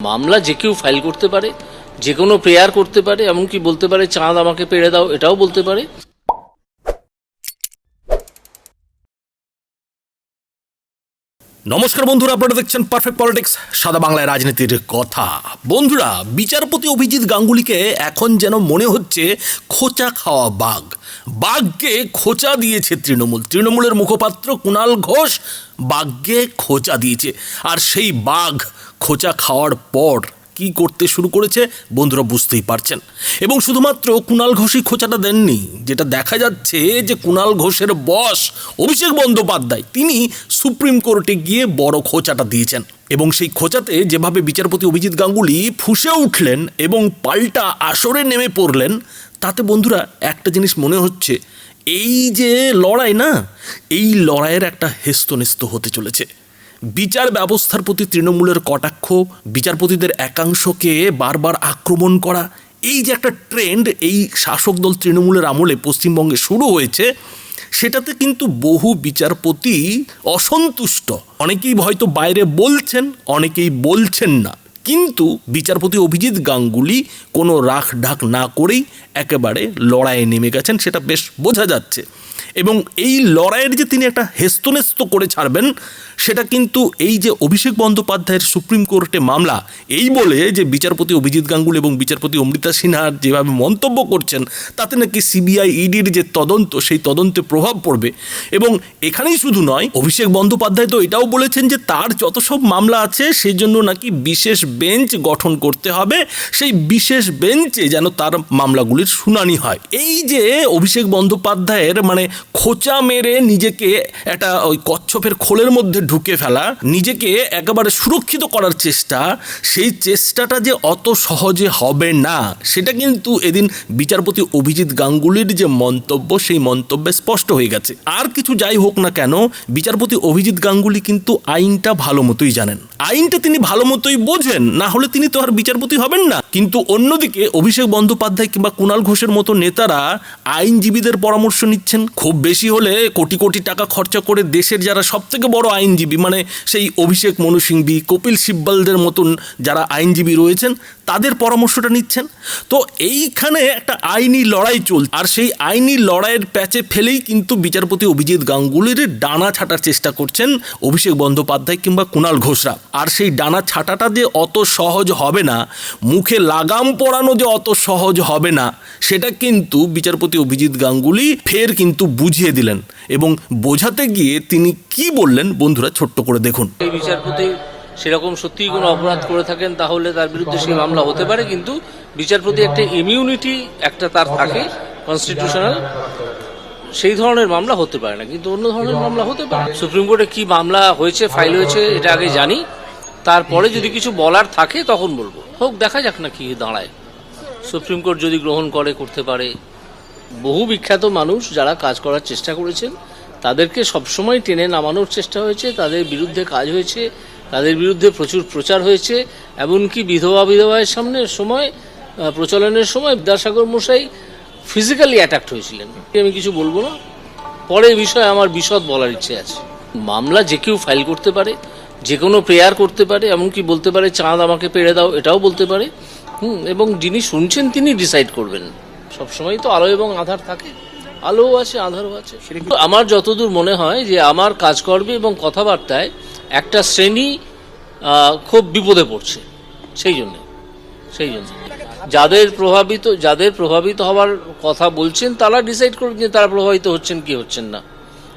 মামলা যে কেউ ফাইল করতে পারে, যে কোনো প্রেয়ার করতে পারে, এমনকি বলতে পারে, চাঁদ আমাকে পেড়ে দাও, এটাও বলতে পারে। নমস্কার বন্ধুরা, আপনারা দেখছেন পারফেক্ট পলিটিক্স সাদা বাংলায় রাজনীতির কথা। বন্ধুরা, বিচারপতি অভিজিৎ গাঙ্গুলিকে এখন যেন মনে হচ্ছে খোঁচা খাওয়া বাঘ। বাঘকে খোঁচা দিয়েছে তৃণমূল। তৃণমূলের মুখপাত্র কুণাল ঘোষ বাঘকে খোঁচা দিয়েছে। আর সেই বাঘ খোঁচা খাওয়ার পর কি করতে শুরু করেছে বন্ধুরা বুঝতেই পারছেন। এবং শুধুমাত্র কুণাল ঘোষই খোঁচাটা দেননি, যেটা দেখা যাচ্ছে যে কুণাল ঘোষের বস অভিষেক বন্দ্যোপাধ্যায়, তিনি সুপ্রিম কোর্টে গিয়ে বড় খোঁচাটা দিয়েছেন। এবং সেই খোঁচাতে যেভাবে বিচারপতি অভিজিৎ গাঙ্গুলি ফুসে উঠলেন এবং পাল্টা আসরে নেমে পড়লেন, তাতে বন্ধুরা একটা জিনিস মনে হচ্ছে, এই যে লড়াই না, এই লড়াইয়ের একটা হেস্তনেস্ত হতে চলেছে। বিচার ব্যবস্থার প্রতি তৃণমূলের কটাক্ষ, বিচারপতিদের একাংশকে বারবার আক্রমণ করা, এই যে একটা ট্রেন্ড এই শাসক দল তৃণমূলের আমলে পশ্চিমবঙ্গে শুরু হয়েছে, সেটাতে কিন্তু বহু বিচারপতি অসন্তুষ্ট। অনেকেই হয়তো বাইরে বলছেন, অনেকেই বলছেন না। কিন্তু বিচারপতি অভিজিৎ গাঙ্গুলি কোনো রাখ ঢাক না করেই একেবারে লড়াইয়ে নেমে গেছেন, সেটা বেশ বোঝা যাচ্ছে। এবং এই লড়াইয়ের যে তিনি একটা হেস্তনেস্ত করে ছাড়বেন, সেটা কিন্তু এই যে অভিষেক বন্দ্যোপাধ্যায়ের সুপ্রিম কোর্টে মামলা, এই বলে যে বিচারপতি অভিজিৎ গাঙ্গুলি এবং বিচারপতি অমৃতা সিনহার যেভাবে মন্তব্য করছেন, তাতে নাকি সিবিআই ইডির যে তদন্ত, সেই তদন্তে প্রভাব পড়বে। এবং এখানেই শুধু নয়, অভিষেক বন্দ্যোপাধ্যায় তো এটাও বলেছেন যে তার যত সব মামলা আছে সেই জন্য নাকি বিশেষ বেঞ্চ গঠন করতে হবে, সেই বিশেষ বেঞ্চে যেন তার মামলাগুলির শুনানি হয়। এই যে অভিষেক বন্দ্যোপাধ্যায়ের মানে খোঁচা মেরে নিজেকে একটা ওই কচ্ছপের খোলের মধ্যে ঢুকে ফেলা, নিজেকে একেবারে সুরক্ষিত করার চেষ্টা, সেই চেষ্টাটা যে অত সহজে হবে না, সেটা কিন্তু এদিন বিচারপতি অভিজিৎ গাঙ্গুলির যে মন্তব্য, সেই মন্তব্যে স্পষ্ট হয়ে গেছে। আর কিছু যাই হোক না কেন, বিচারপতি অভিজিৎ গাঙ্গুলি কিন্তু আইনটা ভালো মতোই জানেন। আইনটা তিনি ভালো মতোই বোঝেন। না হলে তিনি তো আর বিচারপতি হবেন না। কিন্তু অন্যদিকে অভিষেক বন্দ্যোপাধ্যায় কিংবা কুণাল ঘোষের মতো নেতারা আইনজীবীদের পরামর্শ নিচ্ছেন। খুব বেশি হলে কোটি কোটি টাকা খরচা করে দেশের যারা সব থেকে বড় আইনজীবী মানে সেই অভিষেক মনু সিংবি কপিল সিব্বালদের মতন যারা আইনজীবী রয়েছেন তাদের পরামর্শটা নিচ্ছেন। তো এইখানে একটা আইনি লড়াই চল, আর সেই আইনি লড়াইয়ের প্যাচে ফেলেই কিন্তু বিচারপতি অভিজিৎ গাঙ্গুলির ডানা ছাটার চেষ্টা করছেন অভিষেক বন্দ্যোপাধ্যায় কিংবা কুণাল ঘোষরা। আর সেই ডানা ছাটাটা যে অত সহজ হবে না, মুখে লাগাম পরানো যে অত সহজ হবে না, সেটা কিন্তু বিচারপতি অভিজিৎ গাঙ্গুলি ফের কিন্তু বুঝিয়ে দিলেন এবং বোঝাতে গিয়ে তিনি কি বললেন বন্ধুরা ছোট্ট করে দেখুন। বিচারপতি সেরকম সত্যিই কোনো অপরাধ করে থাকেন, তাহলে তার বিরুদ্ধে সেই মামলা হতে পারে, কিন্তু বিচারপতি একটা ইমিউনিটি একটা তার থাকে কনস্টিটিউশনাল সেই ধরনের মামলা হতে পারে না, কিন্তু অন্য ধরনের মামলা হতে পারে। সুপ্রিম কোর্টে কি মামলা হয়েছে ফাইল হয়েছে, এটা আগে জানি। তারপরে যদি কিছু বলার থাকে, তখন বলব। হোক, দেখা যাক না কি দাঁড়ায়। সুপ্রিম কোর্ট যদি গ্রহণ করে, করতে পারে। বহু বিখ্যাত মানুষ যারা কাজ করার চেষ্টা করেছেন, তাদেরকে সবসময় টেনে নামানোর চেষ্টা হয়েছে, তাদের বিরুদ্ধে কাজ হয়েছে। তাদের বিরুদ্ধে প্রচুর প্রচার হয়েছে, এমনকি বিধবা বিধবায়ের সামনে সময় প্রচলনের সময় বিদ্যাসাগর মশাই ফিজিক্যালি অ্যাটাক্ট হয়েছিলেন। আমি কিছু বলব না। পরে বিষয়ে আমার বিশদ বলার ইচ্ছে আছে। মামলা যে কেউ ফাইল করতে পারে, যে কোনো প্রেয়ার করতে পারে, এমনকি বলতে পারে, চাঁদ আমাকে পেড়ে দাও, এটাও বলতে পারে। হুম, এবং যিনি শুনছেন তিনি ডিসাইড করবেন। সবসময় তো আলো এবং আধার থাকে। আলোও আছে আধারও আছে। আমার যতদূর মনে হয় যে আমার কাজকর্মে এবং কথাবার্তায় একটা শ্রেণি খুব বিপদে পড়ছে। সেই জন্য সেই জন্য। যাদের প্রভাবিত যাদের প্রভাবিত হওয়ার কথা বলছেন তারা ডিসাইড করবেন যে তারা প্রভাবিত হচ্ছেন কি হচ্ছেন না।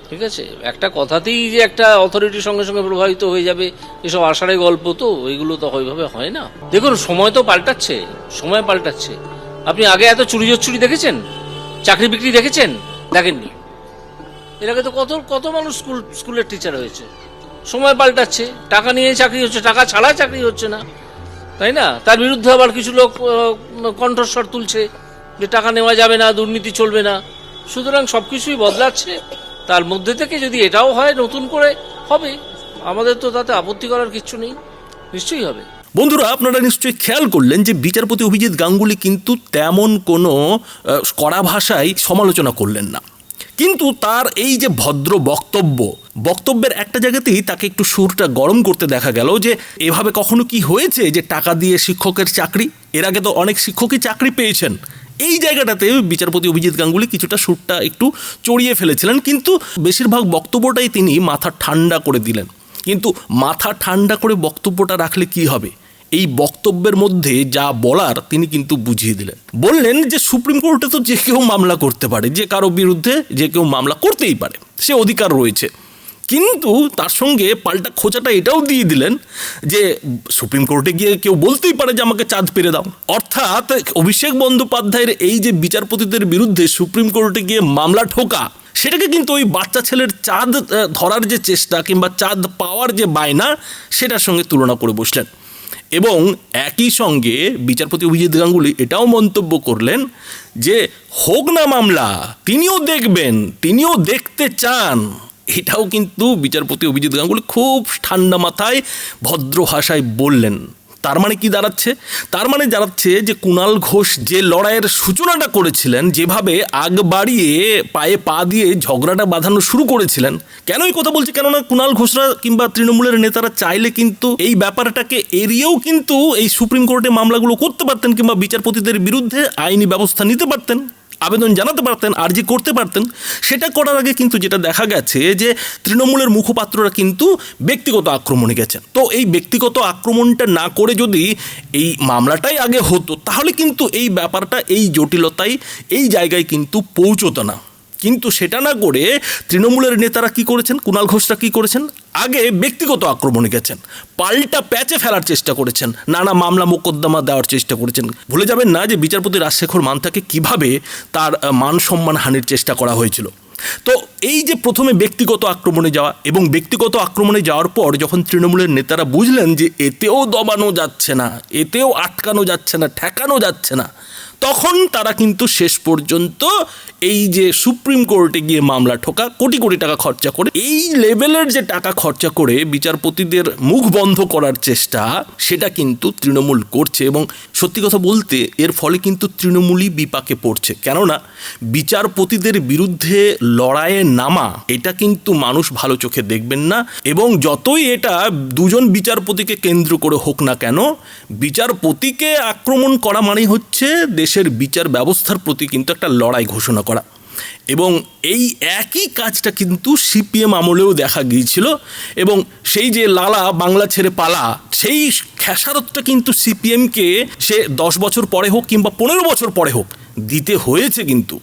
ঠিক আছে? একটা কথাতেই যে একটা অথরিটির সঙ্গে সঙ্গে প্রভাবিত হয়ে যাবে এসব আষাঢ়ে গল্প তো এগুলো তো ওইভাবে হয় না। দেখুন সময় তো পাল্টাচ্ছে সময় পাল্টাচ্ছে। আপনি আগে এত চুরি চুরি দেখেছেন? চাকরি বিক্রি দেখেছেন? দেখেননি। এর আগে তো কত কত মানুষ স্কুল, স্কুলের টিচার হয়েছে। সময় পাল্টাচ্ছে, টাকা নিয়ে চাকরি হচ্ছে, টাকা ছাড়া চাকরি হচ্ছে না। তাই না? তার বিরুদ্ধে আবার কিছু লোক কণ্ঠস্বর তুলছে যে টাকা নেওয়া যাবে না, দুর্নীতি চলবে না। সুতরাং সব কিছুই বদলাচ্ছে। তার মধ্যে থেকে যদি এটাও হয়, নতুন করে হবে, আমাদের তো তাতে আপত্তি করার কিছু নেই। নিশ্চয়ই হবে। বন্ধুরা, আপনারা নিশ্চয়ই খেয়াল করলেন যে বিচারপতি অভিজিৎ গাঙ্গুলি কিন্তু তেমন কোনো কড়া ভাষায় সমালোচনা করলেন না। কিন্তু তার এই যে ভদ্র বক্তব্য, বক্তব্যের একটা জায়গাতেই তাকে একটু সুরটা গরম করতে দেখা গেল যে, এভাবে কখনো কি হয়েছে যে টাকা দিয়ে শিক্ষকের চাকরি? এর আগে তো অনেক শিক্ষকই চাকরি পেয়েছেন। এই জায়গাটাতে বিচারপতি অভিজিৎ গাঙ্গুলি কিছুটা সুরটা একটু চড়িয়ে ফেলেছিলেন, কিন্তু বেশিরভাগ বক্তব্যটাই তিনি মাথা ঠান্ডা করে দিলেন। কিন্তু মাথা ঠান্ডা করে বক্তব্যটা রাখলে কি হবে? এই বক্তব্যের মধ্যে যা বলার তিনি কিন্তু বুঝিয়ে দিলেন। বললেন যে সুপ্রিম কোর্টে তো যে কেউ মামলা করতে পারে, যে কারও বিরুদ্ধে যে কেউ মামলা করতেই পারে, সে অধিকার রয়েছে। কিন্তু তার সঙ্গে পাল্টা খোঁচাটা এটাও দিয়ে দিলেন যে সুপ্রিম কোর্টে গিয়ে কেউ বলতেই পারে যে আমাকে চাঁদ পেরে দাও। অর্থাৎ অভিষেক বন্দ্যোপাধ্যায়ের এই যে বিচারপতিদের বিরুদ্ধে সুপ্রিম কোর্টে গিয়ে মামলা ঠোকা, সেটাকে কিন্তু ওই বাচ্চা ছেলের চাঁদ ধরার যে চেষ্টা কিংবা চাঁদ পাওয়ার যে বায়না, সেটার সঙ্গে তুলনা করে বসলেন। এবং একই সঙ্গে বিচারপতি অভিজিৎ গাঙ্গুলি এটাও মন্তব্য করলেন যে, হোক না মামলা, তিনিও দেখবেন, তিনিও দেখতে চান। এটাও কিন্তু বিচারপতি অভিজিৎ গাঙ্গুলি খুব ঠান্ডা মাথায়, ভদ্র ভাষায় বললেন। তার মানে কি দাঁড়াচ্ছে? তার মানে দাঁড়াচ্ছে যে কুণাল ঘোষ যে লড়াইয়ের সূচনাটা করেছিলেন, যেভাবে আগ বাড়িয়ে পায়ে পা দিয়ে ঝগড়াটা বাঁধানো শুরু করেছিলেন, কেন এই কথা বলছি? কেননা কুণাল ঘোষরা কিংবা তৃণমূলের নেতারা চাইলে কিন্তু এই ব্যাপারটাকে এড়িয়েও কিন্তু এই সুপ্রিম কোর্টে মামলাগুলো করতে পারতেন কিংবা বিচারপতিদের বিরুদ্ধে আইনি ব্যবস্থা নিতে পারতেন। আবেদন জানাতে পারতেন, আর্জি করতে পারতেন, সেটা করার আগে কিন্তু যেটা দেখা গেছে যে তৃণমূলের মুখপাত্ররা কিন্তু ব্যক্তিগত আক্রমণে গেছেন। তো এই ব্যক্তিগত আক্রমণটা না করে যদি এই মামলাটাই আগে হতো, তাহলে কিন্তু এই ব্যাপারটা, এই জটিলতায় এই জায়গায় কিন্তু পৌঁছতো না। কিন্তু সেটা না করে তৃণমূলের নেতারা কি করেছেন? কুণাল ঘোষরা কি করেছেন? আগে ব্যক্তিগত আক্রমণে গেছেন। পাল্টা প্যাচে ফেলার চেষ্টা করেছেন। নানা মামলা মোকদ্দমা দেওয়ার চেষ্টা করেছেন। ভুলে যাবেন না যে বিচারপতি রাজশেখর মান্থাকে কীভাবে তার মান সম্মান হানির চেষ্টা করা হয়েছিল। তো এই যে প্রথমে ব্যক্তিগত আক্রমণে যাওয়া এবং ব্যক্তিগত আক্রমণে যাওয়ার পর যখন তৃণমূলের নেতারা বুঝলেন যে এতেও দবানো যাচ্ছে না, এতেও আটকানো যাচ্ছে না, ঠেকানো যাচ্ছে না তখন তারা কিন্তু শেষ পর্যন্ত এই যে সুপ্রিম কোর্টে গিয়ে মামলা ঠোকা, কোটি কোটি টাকা খরচা করে, এই লেভেলের যে টাকা খরচা করে বিচারপতিদের মুখ বন্ধ করার চেষ্টা, সেটা কিন্তু তৃণমূল করছে এবং সত্যি কথা বলতে এর ফলে কিন্তু তৃণমূলই বিপাকে পড়ছে। কেননা বিচারপতিদের বিরুদ্ধে লড়াইয়ে নামা, এটা কিন্তু মানুষ ভালো চোখে দেখবেন না এবং যতই এটা দুজন বিচারপতিকে কেন্দ্র করে হোক না কেন, বিচারপতিকে আক্রমণ করা মানেই হচ্ছে দেশের বিচার ব্যবস্থার প্রতি কিন্তু একটা লড়াই ঘোষণা করা। এবং এই একই কাজটা কিন্তু সিপিএম আমলেও দেখা গিয়েছিল এবং সেই যে লালা বাংলা ছেড়ে পালা, সেই খেসারতটা কিন্তু সিপিএমকে সে দশ বছর পরে হোক কিংবা পনেরো বছর পরে হোক দিতে হয়েছে কিন্তু।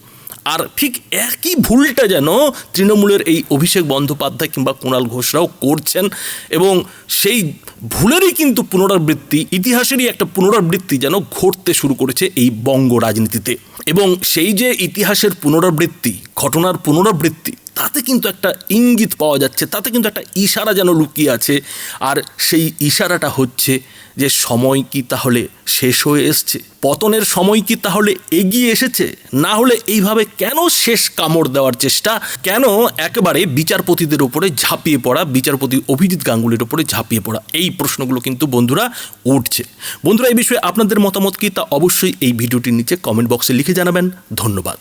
আর ঠিক একই ভুলটা যেন তৃণমূলের এই অভিষেক বন্দ্যোপাধ্যায় কিংবা কুণাল ঘোষরাও করছেন এবং সেই ভুলেরই কিন্তু পুনরাবৃত্তি, ইতিহাসেরই একটা পুনরাবৃত্তি যেন ঘটতে শুরু করেছে এই বঙ্গ রাজনীতিতে। এবং সেই যে ইতিহাসের পুনরাবৃত্তি, ঘটনার পুনরাবৃত্তি, তাতে কিন্তু একটা ইঙ্গিত পাওয়া যাচ্ছে, তাতে কিন্তু একটা ইশারা যেন লুকিয়ে আছে। আর সেই ইশারাটা হচ্ছে যে সময় কি তাহলে শেষ হয়ে এসছে? পতনের সময় কি তাহলে এগিয়ে এসেছে? না হলে এইভাবে কেন শেষ কামড় দেওয়ার চেষ্টা? কেন একেবারে বিচারপতিদের উপরে ঝাঁপিয়ে পড়া, বিচারপতি অভিজিৎ গাঙ্গুলির উপরে ঝাঁপিয়ে পড়া? এই প্রশ্নগুলো কিন্তু বন্ধুরা উঠছে। বন্ধুরা, এই বিষয়ে আপনাদের মতামত কি? তা অবশ্যই এই ভিডিওটির নিচে কমেন্ট বক্সে লিখে জানাবেন। ধন্যবাদ।